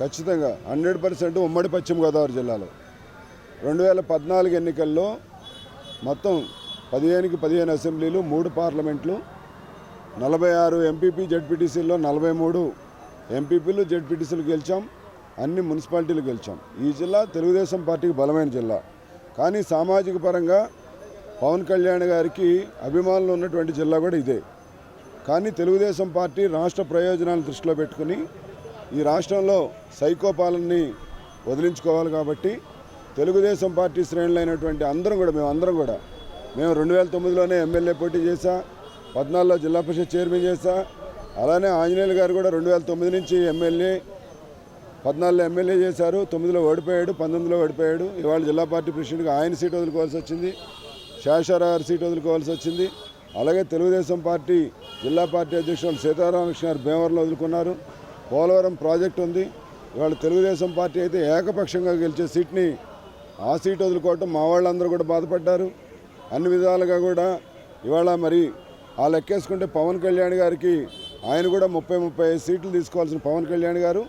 ఖచ్చితంగా hundred percent ఉమ్మడి పశ్చిమ గోదావరి జిల్లాలో. రెండు వేల పద్నాలుగు ఎన్నికల్లో మొత్తం పదిహేనుకి పదిహేను అసెంబ్లీలు మూడు పార్లమెంట్లు నలభై ఆరు ఎంపీపీ జడ్పీటీసీల్లో నలభై మూడు ఎంపీపీలు జడ్పీటీసీలు గెలిచాం అన్ని మున్సిపాలిటీలు గెలిచాం. ఈ జిల్లా తెలుగుదేశం పార్టీకి బలమైన జిల్లా. కానీ సామాజిక పరంగా పవన్ కళ్యాణ్ గారికి అభిమానులు ఉన్నటువంటి జిల్లా కూడా ఇదే. కానీ తెలుగుదేశం పార్టీ రాష్ట్ర ప్రయోజనాలను దృష్టిలో పెట్టుకుని ఈ రాష్ట్రంలో సైకో పాలనని వదిలించుకోవాలి కాబట్టి తెలుగుదేశం పార్టీ శ్రేణులైనటువంటి అందరం కూడా మేము అందరం కూడా మేము రెండు వేల తొమ్మిదిలోనే ఎమ్మెల్యే పోటీ చేశా పద్నాలుగులో జిల్లా పరిషత్ చైర్మన్ చేశా అలానే ఆంజనేయులు గారు కూడా రెండు వేల తొమ్మిది నుంచి ఎమ్మెల్యే పద్నాలుగులో ఎమ్మెల్యే చేశారు తొమ్మిదిలో ఓడిపోయాడు పంతొమ్మిదిలో ఓడిపోయాడు. ఇవాళ జిల్లా పార్టీ ప్రెసిడెంట్గా ఆయన సీట్ వదులుకోవాల్సి వచ్చింది శేషారావు గారి సీట్ వదులుకోవాల్సి వచ్చింది అలాగే తెలుగుదేశం పార్టీ జిల్లా పార్టీ అధ్యక్షులు సీతారామకృష్ణ గారు భీమవరంలో వదులుకున్నారు. పోలవరం ప్రాజెక్టు ఉంది. ఇవాళ తెలుగుదేశం పార్టీ అయితే ఏకపక్షంగా గెలిచే సీట్ని ఆ సీట్ వదులుకోవటం మా వాళ్ళందరూ కూడా బాధపడ్డారు. అన్ని విధాలుగా కూడా ఇవాళ మరి ఆ లెక్కేసుకుంటే పవన్ కళ్యాణ్ గారికి ఆయన కూడా ముప్పై ముప్పై సీట్లు తీసుకోవాల్సిన పవన్ కళ్యాణ్ గారు.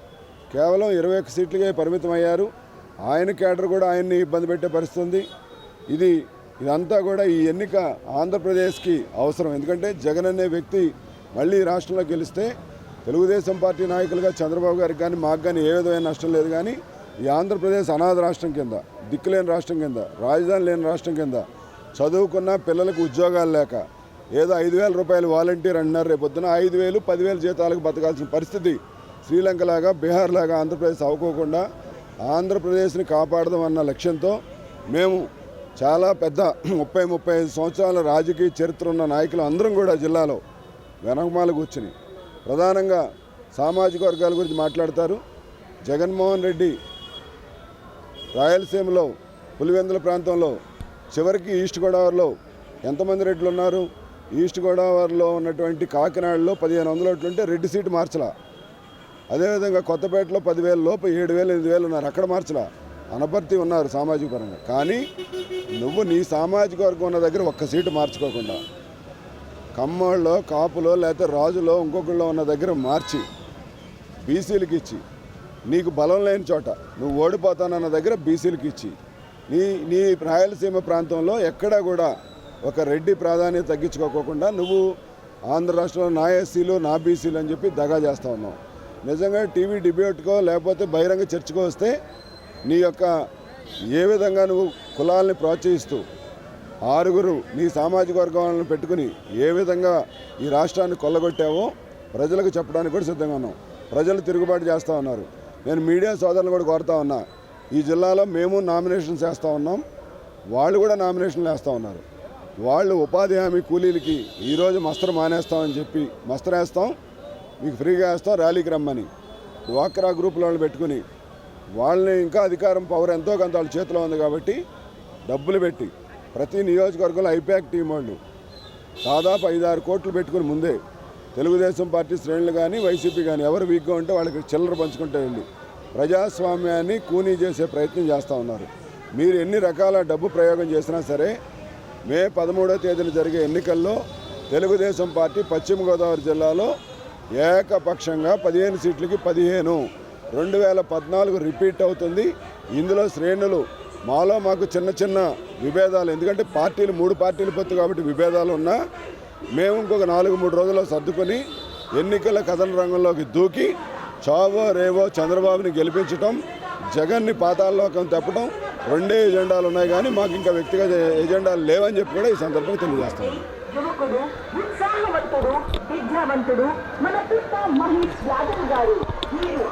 కేవలం ఇరవై ఒక్క సీట్లుగా పరిమితం అయ్యారు. ఆయన కేడర్ కూడా ఆయన్ని ఇబ్బంది పెట్టే పరిస్థితుంది ఇది ఇదంతా కూడా ఈ ఎన్నిక ఆంధ్రప్రదేశ్కి అవసరం. ఎందుకంటే జగన్ అనే వ్యక్తి మళ్ళీ రాష్ట్రంలో గెలిస్తే తెలుగుదేశం పార్టీ నాయకులుగా చంద్రబాబు గారికి కానీ మాకు కానీ ఏ విధమైన నష్టం లేదు కానీ ఈ ఆంధ్రప్రదేశ్ అనాథ రాష్ట్రం కింద దిక్కులేని రాష్ట్రం కింద రాజధాని లేని రాష్ట్రం కింద చదువుకున్న పిల్లలకు ఉద్యోగాలు లేక ఏదో ఐదు వేల రూపాయలు వాలంటీర్ అంటున్నారు రేపు పొద్దున ఐదు వేలు పదివేల జీతాలకు బతకాల్సిన పరిస్థితి శ్రీలంక లాగా బీహార్ లాగా ఆంధ్రప్రదేశ్ అవ్వకోకుండా ఆంధ్రప్రదేశ్ని కాపాడదాం అన్న లక్ష్యంతో మేము చాలా పెద్ద ముప్పై ముప్పై ఐదు సంవత్సరాల రాజకీయ చరిత్ర ఉన్న నాయకులు అందరం కూడా జిల్లాలో వెనకమాల కూర్చుని ప్రధానంగా సామాజిక వర్గాల గురించి మాట్లాడతారు. జగన్మోహన్ రెడ్డి రాయలసీమలో పులివెందుల ప్రాంతంలో చివరికి ఈస్ట్ గోదావరిలో ఎంతమంది రెడ్లు ఉన్నారు? ఈస్ట్ గోదావరిలో ఉన్నటువంటి కాకినాడలో పదిహేను వందల ఓట్లు ఉంటే రెడ్డి సీటు మార్చలా? అదేవిధంగా కొత్తపేటలో పదివేల లోపు ఏడు వేలు ఎనిమిది వేలు ఉన్నారు. అక్కడ మార్చలా? అనభర్తి ఉన్నారు సామాజిక పరంగా. కానీ నువ్వు నీ సామాజిక వర్గం ఉన్న దగ్గర ఒక్క సీటు మార్చుకోకుండా కమ్మోళ్ళలో కాపులో లేకపోతే రాజులో ఇంకొకళ్ళు ఉన్న దగ్గర మార్చి బీసీలకు ఇచ్చి నీకు బలం లేని చోట నువ్వు ఓడిపోతానన్న దగ్గర బీసీలకు ఇచ్చి నీ నీ రాయలసీమ ప్రాంతంలో ఎక్కడా కూడా ఒక రెడ్డి ప్రాధాన్యత తగ్గించుకోకుండా నువ్వు ఆంధ్ర రాష్ట్రంలో నా ఎస్సీలు నా బీసీలు అని చెప్పి దగా చేస్తా ఉన్నావు. నిజంగా టీవీ డిబేట్కో లేకపోతే బహిరంగ చర్చకో వస్తే నీ యొక్క ఏ విధంగా నువ్వు కులాలని ప్రోత్సహిస్తూ ఆరుగురు నీ సామాజిక వర్గాలను పెట్టుకుని ఏ విధంగా ఈ రాష్ట్రాన్ని కొల్లగొట్టావో ప్రజలకు చెప్పడానికి కూడా సిద్ధంగా ఉన్నాం. ప్రజలు తిరుగుబాటు చేస్తూ ఉన్నారు. నేను మీడియా సోదరులు కూడా కోరుతా ఉన్నా. ఈ జిల్లాలో మేము నామినేషన్స్ వేస్తూ ఉన్నాం. వాళ్ళు కూడా నామినేషన్లు వేస్తూ ఉన్నారు. వాళ్ళు ఉపాధి హామీ కూలీలకి ఈరోజు మస్తరు మానేస్తామని చెప్పి మస్తరు వేస్తాం. మీకు ఫ్రీగా వేస్తాం ర్యాలీకి రమ్మని. డ్వాక్రా గ్రూపుల పెట్టుకుని వాళ్ళని ఇంకా అధికారం పవర్ ఎంతో కొంత వాళ్ళ చేతిలో ఉంది కాబట్టి డబ్బులు పెట్టి ప్రతి నియోజకవర్గంలో ఐపాక్ టీం వాళ్ళు దాదాపు ఐదారు కోట్లు పెట్టుకుని ముందే తెలుగుదేశం పార్టీ శ్రేణులు కానీ వైసీపీ కానీ ఎవరు వీక్గా ఉంటే వాళ్ళకి చిల్లర పంచుకుంటూ వెళ్ళి ప్రజాస్వామ్యాన్ని కూనీ చేసే ప్రయత్నం చేస్తూ ఉన్నారు. మీరు ఎన్ని రకాల డబ్బు ప్రయోగం చేసినా సరే మే పదమూడో తేదీన జరిగే ఎన్నికల్లో తెలుగుదేశం పార్టీ పశ్చిమ గోదావరి జిల్లాలో ఏకపక్షంగా పదిహేను సీట్లకి పదిహేను రెండు వేల పద్నాలుగు రిపీట్ అవుతుంది. ఇందులో శ్రేణులు మాలో మాకు చిన్న చిన్న విభేదాలు ఎందుకంటే పార్టీలు మూడు పార్టీలు పొత్తు కాబట్టి విభేదాలు ఉన్నా మేము ఇంకొక నాలుగు మూడు రోజుల్లో సర్దుకొని ఎన్నికల కథన రంగంలోకి దూకి చావో రేవో చంద్రబాబుని గెలిపించటం జగన్ని పాతాల్లోకం తెప్పడం రెండే ఎజెండాలు ఉన్నాయి కానీ మాకు ఇంకా వ్యక్తిగత ఎజెండాలు లేవని చెప్పి కూడా ఈ సందర్భంగా తెలియజేస్తాను. విద్యావంతుడు మన పిత మహేష్ యాదవ్ గారు. మీరు